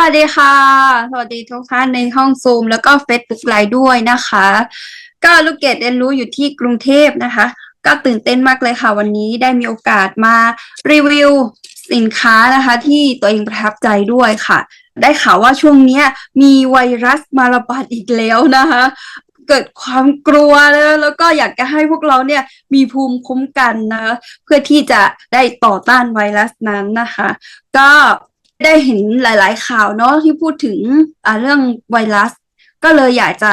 วัสดีค่ะ สวัสดีทุกท่านในห้องซูมแล้วก็ Facebook ไลฟ์ด้วยนะคะ ก็ลูกเกดเรียนรู้อยู่ที่กรุงเทพนะคะ ก็ตื่นเต้นมากเลยค่ะ วันนี้ได้มีโอกาสมารีวิวสินค้านะคะ ที่ตัวเองประทับใจด้วยค่ะ ได้ข่าวว่าช่วงนี้มีไวรัสมาระบาดอีกแล้วนะคะ เกิดความกลัวนะแล้วก็อยากจะให้พวกเราเนี่ยมีภูมิคุ้มกันนะคะเพื่อที่จะได้ต่อต้านไวรัสนั้นนะคะ ก็ ได้เห็นหลาย ๆ ข่าวเนาะที่พูดถึงเรื่องไวรัส ก็เลยอยากจะ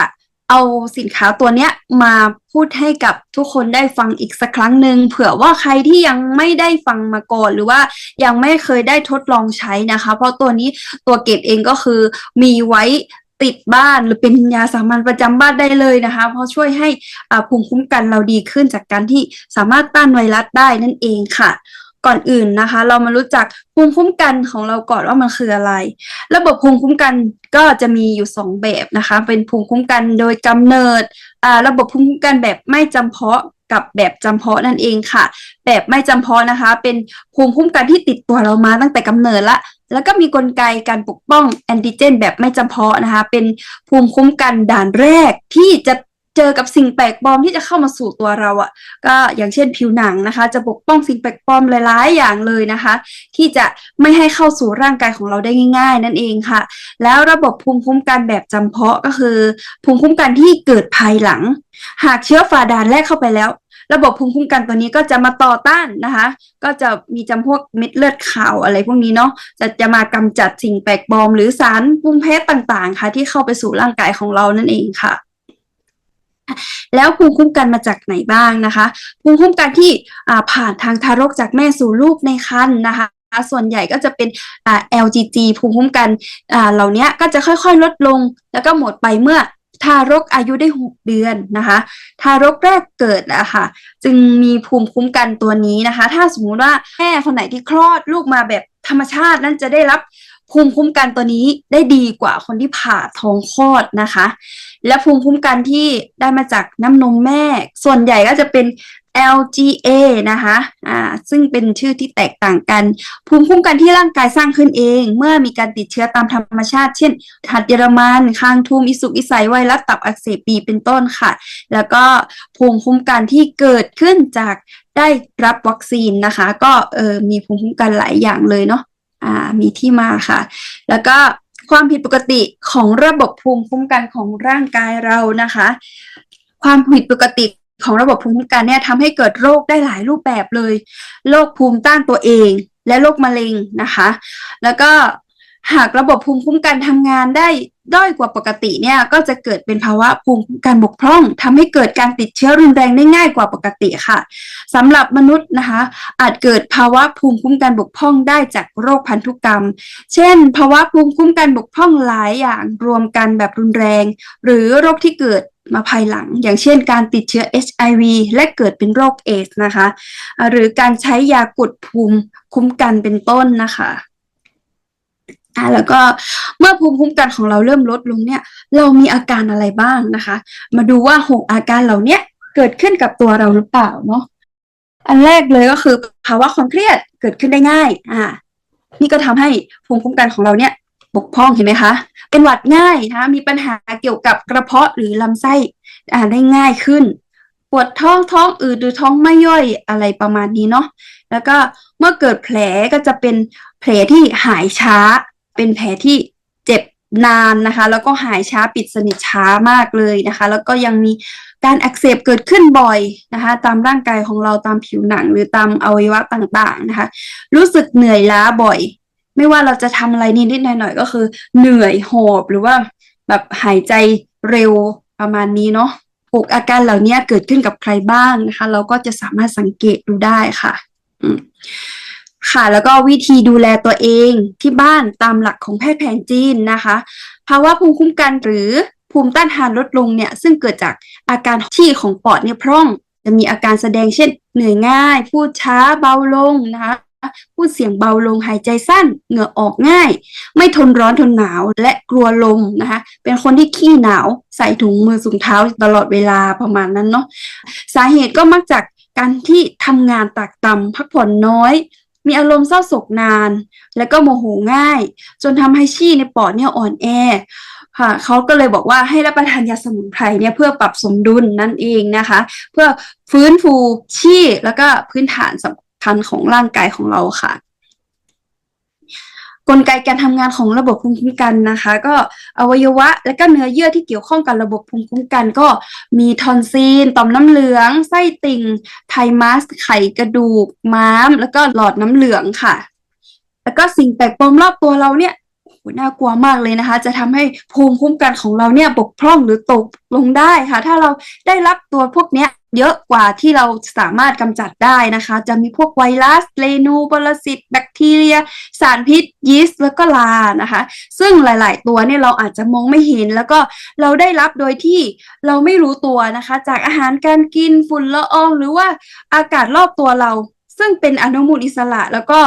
เอาสินค้าตัวเนี้ยมาพูดให้กับทุกคนได้ฟังอีกสักครั้งหนึ่งเผื่อว่าใครที่ยังไม่ได้ฟังมาก่อน หรือว่ายังไม่เคยได้ทดลองใช้นะคะ เพราะตัวนี้ตัวเกดเองก็คือมีไว้ติดบ้านหรือเป็นยาสามัญประจำบ้านได้เลยนะคะ เพราะช่วยให้อาภูมิคุ้มกันเราดีขึ้นจากการที่สามารถต้านไวรัสได้นั่นเองค่ะ ก่อนอื่นนะคะ เรามารู้จักภูมิคุ้มกันของเราก่อนว่ามันคืออะไร ระบบภูมิคุ้มกันก็จะมีอยู่สองแบบนะคะ เป็นภูมิคุ้มกันโดยกำเนิดอ่าระบบภูมิคุ้มกันแบบไม่จำเพาะกับแบบจำเพาะนั่นเองค่ะ แบบไม่จำเพาะนะคะ เป็นภูมิคุ้มกันที่ติดตัวเรามาตั้งแต่กำเนิดละ แล้วก็มีกลไกการปกป้องแอนติเจน แบบไม่จำเพาะนะคะ เป็นภูมิคุ้มกันด่านแรกที่จะ เจอกับสิ่งแปลกปลอมที่จะเข้ามาสู่ตัวเราอะ่ะ ก็อย่างเช่นผิวหนังนะคะ จะปกป้องสิ่งแปลกปลอมหลาย ๆ อย่างเลยนะคะ ที่จะไม่ให้เข้าสู่ร่างกายของเราได้ง่าย ๆ นั่นเองค่ะ แล้วระบบภูมิคุ้มกันแบบจำเพาะก็คือ ภูมิคุ้มกันที่เกิดภายหลัง หากเชื้อฝ่าด่านแรกเข้าไปแล้วระบบภูมิคุ้มกันตัวนี้ก็จะมาต่อต้านนะคะ ก็จะมีจำพวกเม็ดเลือดขาวอะไรพวกนี้เนาะ จะจะมากำจัดสิ่งแปลกปลอม หรือสารปรุงเพศต่างๆ ค่ะ ที่เข้าไปสู่ร่างกายของเรานั่นเองค่ะ แล้วภูมิคุ้มกันมาจากไหนบ้างนะคะ ภูมิคุ้มกันที่ผ่านทางทารกจากแม่สู่ลูกในครรภ์นะคะส่วนใหญ่ก็จะเป็น LGG ภูมิคุ้มกันเหล่านี้ก็จะค่อยๆ ลดลง แล้วก็หมดไปเมื่อทารกอายุได้ 6 เดือนนะคะ ทารกแรกเกิดอะคะจึงมีภูมิคุ้มกันตัวนี้นะคะ ถ้าสมมุติว่าแม่คนไหนที่คลอดลูกมาแบบธรรมชาตินั่นจะได้รับ ภูมิคุ้มกันตัวนี้ได้ดีกว่าคนที่ผ่าท้องคลอดนะคะ และภูมิคุ้มกันที่ได้มาจากน้ำนมแม่ ส่วนใหญ่ก็จะเป็น LGA นะคะอ่าซึ่งเป็นชื่อที่แตกต่างกัน ภูมิคุ้มกันที่ร่างกายสร้างขึ้นเอง เมื่อมีการติดเชื้อตามธรรมชาติ เช่นหัดเยอรมันคางทูมอิสุกอิสัยไวรัสตับอักเสบบีเป็นต้นค่ะ แล้วก็ภูมิคุ้มกันที่เกิดขึ้นจากได้รับวัคซีนนะคะ ก็เออมีภูมิคุ้มกันหลายอย่างเลยเนาะ อ่ามีที่มาค่ะ แล้วก็ความผิดปกติของระบบภูมิคุ้มกันของร่างกายเรานะคะ ความผิดปกติของระบบภูมิคุ้มกันเนี่ยทำให้เกิดโรคได้หลายรูปแบบเลย โรคภูมิต้านตัวเองและโรคมะเร็งนะคะ แล้วก็ หากระบบภูมิคุ้มกันทำงานได้ด้อยกว่าปกติเนี่ยก็จะเกิดเป็นภาวะภูมิคุ้มกันบกพร่องทำให้เกิดการติดเชื้อรุนแรงได้ง่ายกว่าปกติค่ะสำหรับมนุษย์นะคะ อาจเกิดภาวะภูมิคุ้มกันบกพร่องได้จากโรคพันธุกรรม เช่น ภาวะภูมิคุ้มกันบกพร่องหลายอย่างรวมกันแบบรุนแรง หรือโรคที่เกิดมาภายหลัง อย่างเช่น การติดเชื้อ HIV และเกิดเป็นโรคเอสนะคะ หรือการใช้ยากดภูมิคุ้มกันเป็นต้นนะคะ อ่าแล้วก็เมื่อภูมิคุ้มกันของเราเริ่มลดลงเนี่ย เรามีอาการอะไรบ้างนะคะ มาดูว่าหกอาการเหล่านี้เกิดขึ้นกับตัวเราหรือเปล่าเนาะอันแรกเลยก็คือภาวะความเครียดเกิดขึ้นได้ง่าย อ่า นี่ก็ทำให้ภูมิคุ้มกันของเราเนี่ยบกพร่องเห็นไหมคะ เป็นหวัดง่ายนะคะมีปัญหาเกี่ยวกับกระเพาะหรือลำไส้อ่าได้ง่ายขึ้น ปวดท้องท้องอืดหรือท้องไม่ย่อยอะไรประมาณนี้เนาะแล้วก็เมื่อเกิดแผลก็จะเป็นแผลที่หายช้า เป็นแผลที่เจ็บนานนะคะ แล้วก็หายช้าปิดสนิทช้ามากเลยนะคะ แล้วก็ยังมีการอักเสบเกิดขึ้นบ่อยนะคะ ตามร่างกายของเราตามผิวหนังหรือตามอวัยวะต่างๆนะคะ รู้สึกเหนื่อยล้าบ่อย ไม่ว่าเราจะทำอะไรนิดๆหน่อยๆก็คือ เหนื่อยหอบหรือว่าแบบหายใจเร็วประมาณนี้เนาะหกอาการเหล่านี้เกิดขึ้นกับใครบ้างนะคะ เราก็จะสามารถสังเกตดูได้ค่ะ อืม ค่ะ แล้วก็วิธีดูแลตัวเองที่บ้านตามหลักของแพทย์แผนจีนนะคะภาวะภูมิคุ้มกันหรือภูมิต้านทานลดลงเนี่ยซึ่งเกิดจากอาการที่ของปอดเนี่ยพร่อง จะมีอาการแสดงเช่น เหนื่อยง่าย พูดช้าเบาลงนะคะพูดเสียงเบาลงหายใจสั้น เหงื่อออกง่าย ไม่ทนร้อนทนหนาวและกลัวลมนะคะเป็นคนที่ขี้หนาวใส่ถุงมือสูงเท้าตลอดเวลาประมาณนั้นเนาะสาเหตุก็มักจากการที่ทำงานตากตำพักผ่อนน้อย มีอารมณ์เศร้าโศกนาน แล้วก็โมโหง่าย จนทำให้ชี่ในปอดเนี่ยอ่อนแอค่ะเขาก็เลยบอกว่าให้รับประทานยาสมุนไพรเนี่ยเพื่อปรับสมดุลนั่นเองนะคะ เพื่อฟื้นฟูชี่แล้วก็พื้นฐานสำคัญของร่างกายของเราค่ะ กลไกการทำงานของระบบภูมิคุ้มกันนะคะ ก็อวัยวะและก็เนื้อเยื่อที่เกี่ยวข้องกับระบบภูมิคุ้มกัน ก็มีทอนซิลต่อมน้ำเหลือง ไส้ติ่ง ไทมัส ไขกระดูกม้าม แล้วก็หลอดน้ำเหลืองค่ะ แล้วก็สิ่งแปลกปลอมรอบตัวเราเนี่ย น่ากลัวมากเลยนะคะ จะทำให้ภูมิคุ้มกันของเราเนี่ยบกพร่องหรือตกลงได้ค่ะ ถ้าเราได้รับตัวพวกเนี้ยเยอะกว่าที่เราสามารถกำจัดได้นะคะ จะมีพวกไวรัสเรนูปรสิตแบคทีเรีย สารพิษยีสต์แล้วก็ลานะคะ ซึ่งหลาย ๆ ตัวเนี่ยเราอาจจะมองไม่เห็น แล้วก็เราได้รับโดยที่เราไม่รู้ตัวนะคะ จากอาหารการกินฝุ่นละออง หรือว่าอากาศรอบตัวเรา ซึ่งเป็นอนุมูลอิสระแล้วก็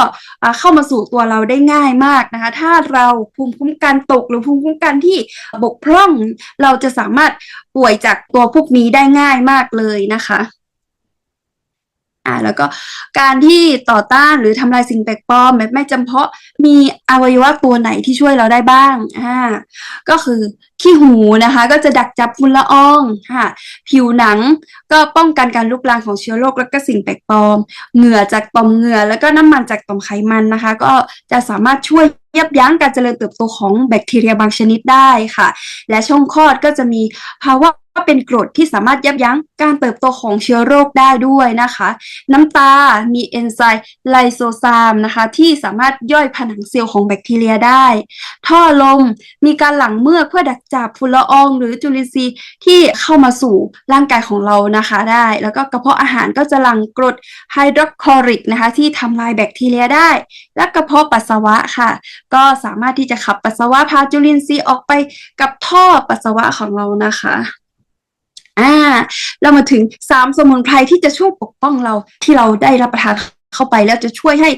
เข้ามาสู่ตัวเราได้ง่ายมากนะคะ ถ้าเราภูมิคุ้มกันตกหรือภูมิคุ้มกันที่บกพร่อง เราจะสามารถป่วยจากตัวพวกนี้ได้ง่ายมากเลยนะคะ อ่าแล้วก็การที่ต่อต้านหรือทำลายสิ่งแปลกปลอมแบบไม่จำเพาะมีอวัยวะตัวไหนที่ช่วยเราได้บ้างอ่าก็คือขี้หูนะคะ ก็จะดักจับฝุ่นละอองค่ะ ผิวหนังก็ป้องกันการลุกลามของเชื้อโรคและก็สิ่งแปลกปลอม เหงื่อจากต่อมเหงื่อแล้วก็น้ำมันจากต่อมไขมันนะคะ ก็จะสามารถช่วย ยับยั้งการเจริญเติบโตของแบคทีเรียบางชนิดได้ค่ะ และช่องคลอดก็จะมีภาวะเป็นกรดที่สามารถยับยั้งการเติบโตของเชื้อโรคได้ด้วยนะคะ น้ำตา มีเอนไซม์ไลโซซามนะคะที่สามารถย่อยผนังเซลล์ของแบคทีเรียได้ ท่อลม มีการหลั่งเมือกเพื่อดักจับฝุ่นละออง หรือจุลินทรีย์ที่เข้ามาสู่ร่างกายของเรานะคะได้ แล้วก็กระเพาะอาหารก็จะหลั่งกรดไฮดรคลอริกนะคะที่ทำลายแบคทีเรียได้ และกระเพาะปัสสาวะค่ะ ก็สามารถที่จะขับปัสสาวะพาจุลินทรีย์ออกไปกับท่อปัสสาวะของเรานะคะอ่าเรามาถึงสามสมุนไพรที่จะช่วยปกป้องเราที่เราได้รับประทานเข้าไปแล้วจะช่วยให้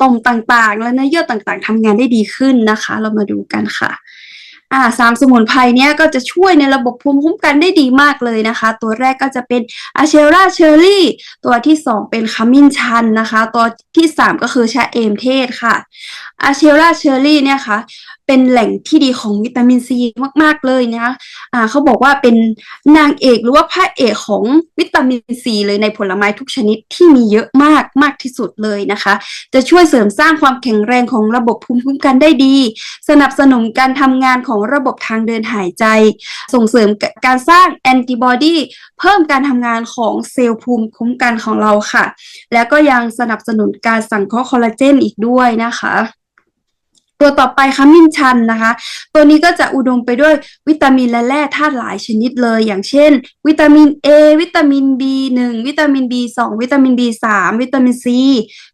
ต่อมต่างๆ และเนื้อเยื่อต่างๆทำงานได้ดีขึ้นนะคะ เรามาดูกันค่ะ อ่าสามสมุนไพรเนี้ยก็จะช่วยในระบบภูมิคุ้มกันได้ดีมากเลยนะคะ ตัวแรกก็จะเป็นอะเชราเชอร์รี่ ตัวที่สองเป็นขมิ้นชันนะคะ ตัวที่สามก็คือชาเอมเทศค่ะอะเชราเชอร์รี่เนี่ยค่ะเป็นแหล่งที่ดีของวิตามินซีมาก ๆ เลยนะคะอ่าเขาบอกว่าเป็นนางเอกหรือว่าพระเอกของวิตามินซีเลยในผลไม้ทุกชนิดที่มีเยอะมากมากที่สุดเลยนะคะ จะช่วยเสริมสร้างความแข็งแรงของระบบภูมิคุ้มกันได้ดี สนับสนุนการทำงานของระบบทางเดินหายใจ ส่งเสริมการสร้างแอนติบอดีเพิ่มการทำงานของเซลล์ภูมิคุ้มกันของเราค่ะ แล้วก็ยังสนับสนุนการสังเคราะห์คอลลาเจนอีกด้วยนะคะตัวต่อไปขมิ้นชันนะคะ ตัวนี้ก็จะอุดมไปด้วยวิตามินและแร่ธาตุหลายชนิดเลย อย่างเช่น วิตามิน A วิตามิน B1 วิตามิน B2 วิตามิน B3 วิตามิน C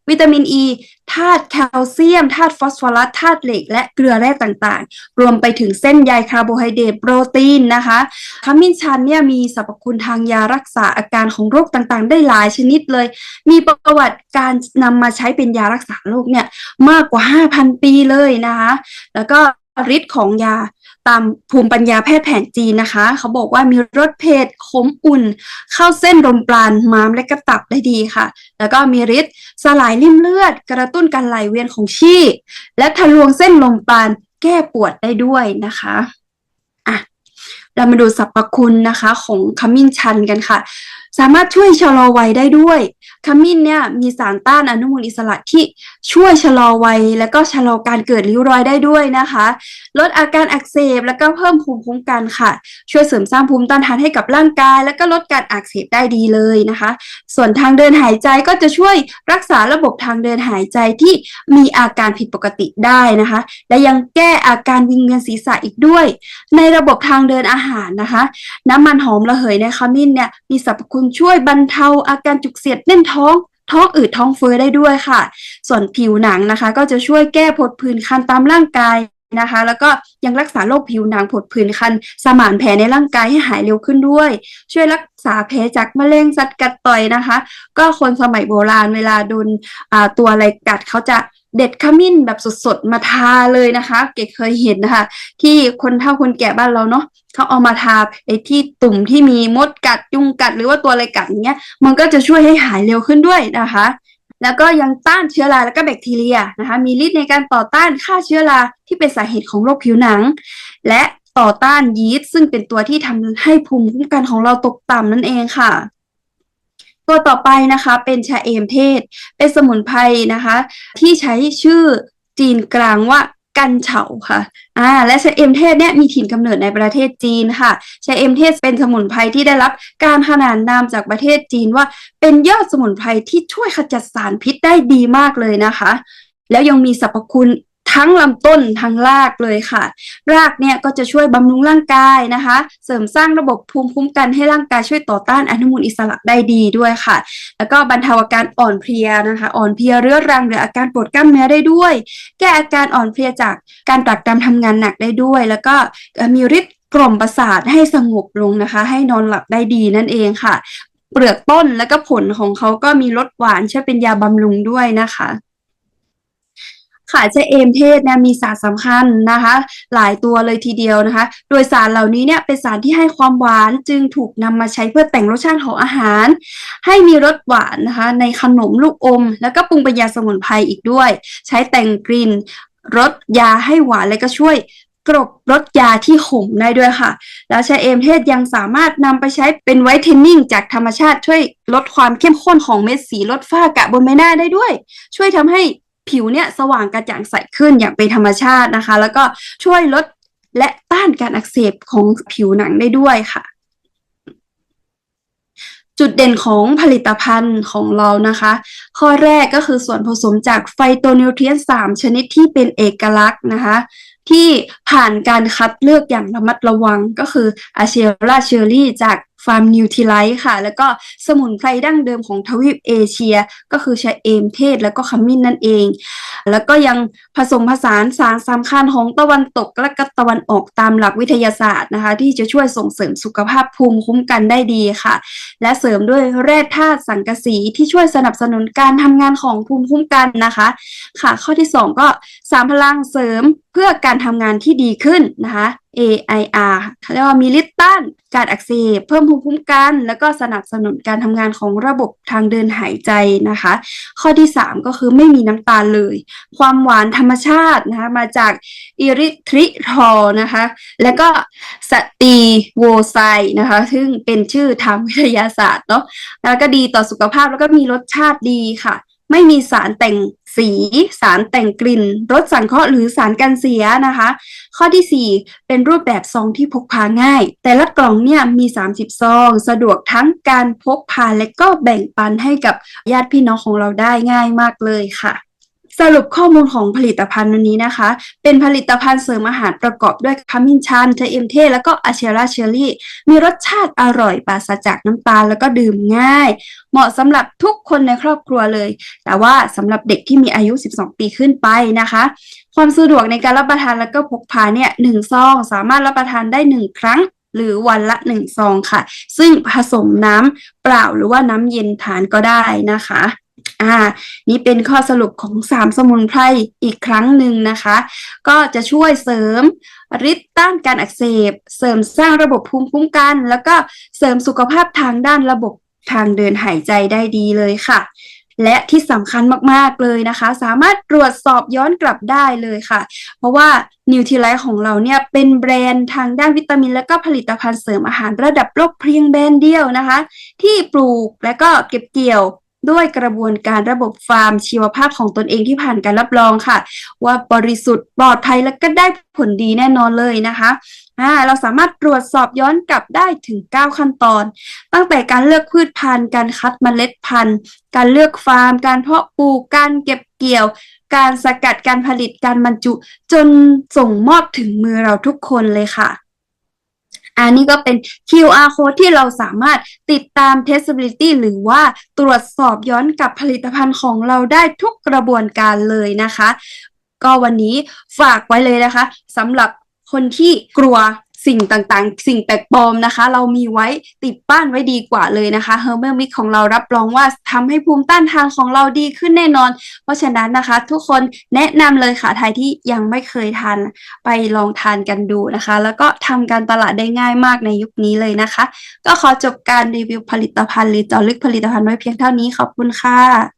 วิตามิน E ธาตุแคลเซียมธาตุฟอสฟอรัสธาตุเหล็ก และเกลือแร่ต่างๆ รวมไปถึงเส้นใยคาร์โบไฮเดรตโปรตีนนะคะขมิ้นชันเนี่ยมีสรรพคุณทางยารักษาอาการของโรคต่างๆ ได้หลายชนิดเลย มีประวัติการนำมาใช้เป็นยารักษาโรคเนี่ยมากกว่า 5,000 ปีเลยนะคะ แล้วก็ฤทธิ์ของยา ตามภูมิปัญญาแพทย์แผนจีนนะคะ เขาบอกว่ามีรสเผ็ดขมอุ่น เข้าเส้นลมปราณม้ามและกระตับได้ดีค่ะ แล้วก็มีฤทธิ์สลายริ่มเลือด กระตุ้นการไหลเวียนของชีและทะลวงเส้นลมปราณแก้ปวดได้ด้วยนะคะอะเรามาดูสรรพคุณนะคะของขมิ้นชันกันค่ะ สามารถช่วยชะลอวัยได้ด้วย ขมิ้นเนี่ยมีสารต้านอนุมูลอิสระที่ช่วยชะลอวัย และก็ชะลอการเกิดริ้วรอยได้ด้วยนะคะ ลดอาการอักเสบแล้วก็เพิ่มภูมิคุ้มกันค่ะ ช่วยเสริมสร้างภูมิต้านทานให้กับร่างกาย แล้วก็ลดการอักเสบได้ดีเลยนะคะ ส่วนทางเดินหายใจก็จะช่วยรักษาระบบทางเดินหายใจที่มีอาการผิดปกติได้นะคะ และยังแก้อาการวิงเวียนศีรษะอีกด้วย ในระบบทางเดินอาหารนะคะ น้ำมันหอมระเหยในขมิ้นเนี่ยมีสรรพคุณช่วยบรรเทาอาการจุกเสียดแน่นท้องท้องอืดท้องเฟ้อได้ด้วยค่ะ ส่วนผิวหนังนะคะ ก็จะช่วยแก้ผดผื่นคันตามร่างกายนะคะ แล้วก็ยังรักษาโรคผิวหนังผดผื่นคัน สมานแผลในร่างกายให้หายเร็วขึ้นด้วย ช่วยรักษาแผลจากมะเร็งสัตว์กัดต่อยนะคะ ก็คนสมัยโบราณเวลาโดนตัวอะไรกัดเขาจะ เด็ดขมิ้นแบบสดๆมาทาเลยนะคะ เก๋เคยเห็นนะคะ ที่คนเฒ่าคนแก่บ้านเราเนาะเขาเอามาทาไอ้ที่ตุ่มที่มีมดกัดยุงกัด หรือว่าตัวอะไรกัดอย่างเงี้ย มันก็จะช่วยให้หายเร็วขึ้นด้วยนะคะ แล้วก็ยังต้านเชื้อราและก็แบคทีเรียนะคะ มีฤทธิ์ในการต่อต้านฆ่าเชื้อราที่เป็นสาเหตุของโรคผิวหนัง และต่อต้านยีสต์ซึ่งเป็นตัวที่ทำให้ภูมิคุ้มกันของเราตกต่ำนั่นเองค่ะ ตัวต่อไปนะคะเป็นชาเอมเทศ เป็นสมุนไพรนะคะ ที่ใช้ชื่อจีนกลางว่ากันเฉาค่ะ อ่า และชาเอมเทศเนี่ยมีถิ่นกำเนิดในประเทศจีนค่ะ ชาเอมเทศเป็นสมุนไพรที่ได้รับการขนานนามจากประเทศจีนว่า เป็นยอดสมุนไพรที่ช่วยขจัดสารพิษได้ดีมากเลยนะคะ แล้วยังมีสรรพคุณ ทั้งลำต้นทั้งรากเลยค่ะ รากเนี่ยก็จะช่วยบำรุงร่างกายนะคะ เสริมสร้างระบบภูมิคุ้มกันให้ร่างกายช่วยต่อต้านอนุมูลอิสระได้ดีด้วยค่ะ แล้วก็บรรเทาอาการอ่อนเพลียนะคะ อ่อนเพลียเรื้อรังหรืออาการปวดกล้ามเนื้อได้ด้วย แก้อาการอ่อนเพลียจากการตรากตรำทำงานหนักได้ด้วย แล้วก็มีฤทธิ์กล่อมประสาทให้สงบลงนะคะ ให้นอนหลับได้ดีนั่นเองค่ะ เปลือกต้นและก็ผลของเขาก็มีรสหวานช่วยเป็นยาบำรุงด้วยนะคะ ค่ะชะเอมเทศเนี่ยมีสารสำคัญนะคะ หลายตัวเลยทีเดียวนะคะ โดยสารเหล่านี้เนี่ยเป็นสารที่ให้ความหวานจึงถูกนำมาใช้เพื่อแต่งรสชาติของอาหาร ให้มีรสหวานนะคะในขนมลูกอม แล้วก็ปรุงเป็นยาสมุนไพรอีกด้วย ใช้แต่งกลิ่นรสยาให้หวานและก็ช่วยกลบรสยาที่ขมได้ด้วยค่ะ แล้วชาเอมเทศยังสามารถนำไปใช้เป็นไวท์เทนนิ่งจากธรรมชาติช่วยลดความเข้มข้นของเม็ดสีลดฝ้ากระบนใบหน้าได้ด้วย ช่วยทำให้ ผิวเนี่ยสว่างกระจ่างใสขึ้นอย่างเป็นธรรมชาตินะคะ แล้วก็ช่วยลดและต้านการอักเสบของผิวหนังได้ด้วยค่ะ จุดเด่นของผลิตภัณฑ์ของเรานะคะ ข้อแรกก็คือส่วนผสมจากไฟโตนิวเทรียน3 ชนิดที่เป็นเอกลักษณ์นะคะ ที่ผ่านการคัดเลือกอย่างระมัดระวังก็คืออาเชราเชอรี่จาก ฟาร์มนิวท i ไลท์ค่ะ แล้วก็สมุนไพรดั้งเดิมของทวีปเอเชีย ก็คือชาเอมเทศแล้วก็ขมิ้นนั่นเอง แล้วก็ยังผสมผสานสารสำคัญของตะวันตกและก็ตะวันออกตามหลักวิทยาศาสตร์นะคะ ที่จะช่วยส่งเสริมสุขภาพภูมิคุ้มกันได้ดีค่ะ และเสริมด้วยแร่ธาตุสังกะสีที่ช่วยสนับสนุนการทำงานของภูมิคุ้มกันนะคะ ค่ะ ข้อที่ 2 ก็สามพลังเสริมเพื่อการทำงานที่ดีขึ้นนะคะ AIR เขาเรียกว่ามีฤทธิ์ต้านการอักเสบเพิ่มภูมิคุ้มกัน แล้วก็สนับสนุนการทำงานของระบบทางเดินหายใจนะคะ ข้อที่ 3 ก็คือไม่มีน้ำตาลเลย ความหวานธรรมชาตินะคะมาจากอิริทริทอลนะคะ แล้วก็สตีโวไซนะคะ ซึ่งเป็นชื่อทางวิทยาศาสตร์เนาะแล้วก็ดีต่อสุขภาพแล้วก็มีรสชาติดีค่ะ ไม่มีสารแต่ง สี สารแต่งกลิ่นรสสังเคราะห์หรือสารกันเสียนะคะ ข้อที่ 4 เป็นรูปแบบซองที่พกพาง่าย แต่ละกล่องเนี่ยมี 30 ซอง สะดวกทั้งการพกพาและก็แบ่งปันให้กับญาติพี่น้องของเราได้ง่ายมากเลยค่ะ สรุปข้อมูลของผลิตภัณฑ์วันนี้นะคะ เป็นผลิตภัณฑ์เสริมอาหารประกอบด้วยขมิ้นชันเทเอมเทแล้วก็อาเชราเชอรี่ มีรสชาติอร่อยปราศจากน้ำตาลแล้วก็ดื่มง่าย เหมาะสำหรับทุกคนในครอบครัวเลย แต่ว่าสำหรับเด็กที่มีอายุ 12 ปีขึ้นไปนะคะ ความสะดวกในการรับประทานแล้วก็พกพาเนี่ยหนึ่งซอง สามารถรับประทานได้หนึ่งครั้งหรือวันละหนึ่งซองค่ะ ซึ่งผสมน้ำเปล่าหรือว่าน้ำเย็นทานก็ได้นะคะ อ่า นี่เป็นข้อสรุปของ3สมุนไพรอีกครั้งหนึ่งนะคะ ก็จะช่วยเสริมฤทธิ์ต้านการอักเสบ เสริมสร้างระบบภูมิคุ้มกัน แล้วก็เสริมสุขภาพทางด้านระบบทางเดินหายใจได้ดีเลยค่ะ และที่สำคัญมากๆเลยนะคะ สามารถตรวจสอบย้อนกลับได้เลยค่ะ เพราะว่านิวท i ไลท์ของเราเนี่ยเป็นแบรนด์ทางด้านวิตามิน และก็ผลิตภัณฑ์เสริมอาหารระดับโลกเพียงแบรนด์เดียวนะคะ ที่ปลูกและก็เก็บเกี่ยว ด้วยกระบวนการระบบฟาร์มชีวภาพของตนเองที่ผ่านการรับรองค่ะ ว่าบริสุทธิ์ปลอดภัยและก็ได้ผลดีแน่นอนเลยนะคะอ่าเราสามารถตรวจสอบย้อนกลับได้ถึง 9 ขั้นตอน ตั้งแต่การเลือกพืชพันธุ์ การคัดเมล็ดพันธุ์ การเลือกฟาร์ม การเพาะปลูกการเก็บเกี่ยว การสกัดการผลิตการบรรจุ จนส่งมอบถึงมือเราทุกคนเลยค่ะ อันนี้ก็เป็น QR code ที่เราสามารถติดตาม testability หรือว่าตรวจสอบย้อนกับผลิตภัณฑ์ของเราได้ทุกกระบวนการเลยนะคะ ก็วันนี้ฝากไว้เลยนะคะสำหรับคนที่กลัว สิ่งต่างๆ สิ่งแปลกปลอมนะคะ เรามีไว้ติดบ้านไว้ดีกว่าเลยนะคะ Herbal Mix ของเรารับรองว่าทำให้ภูมิต้านทานของเราดีขึ้นแน่นอน เพราะฉะนั้นนะคะ ทุกคนแนะนำเลยค่ะใครที่ยังไม่เคยทานไปลองทานกันดูนะคะ แล้วก็ทำการตลาดได้ง่ายมากในยุคนี้เลยนะคะ ก็ขอจบการรีวิวผลิตภัณฑ์หรือจาะลึกผลิตภัณฑ์ไว้เพียงเท่านี้ขอบคุณค่ะ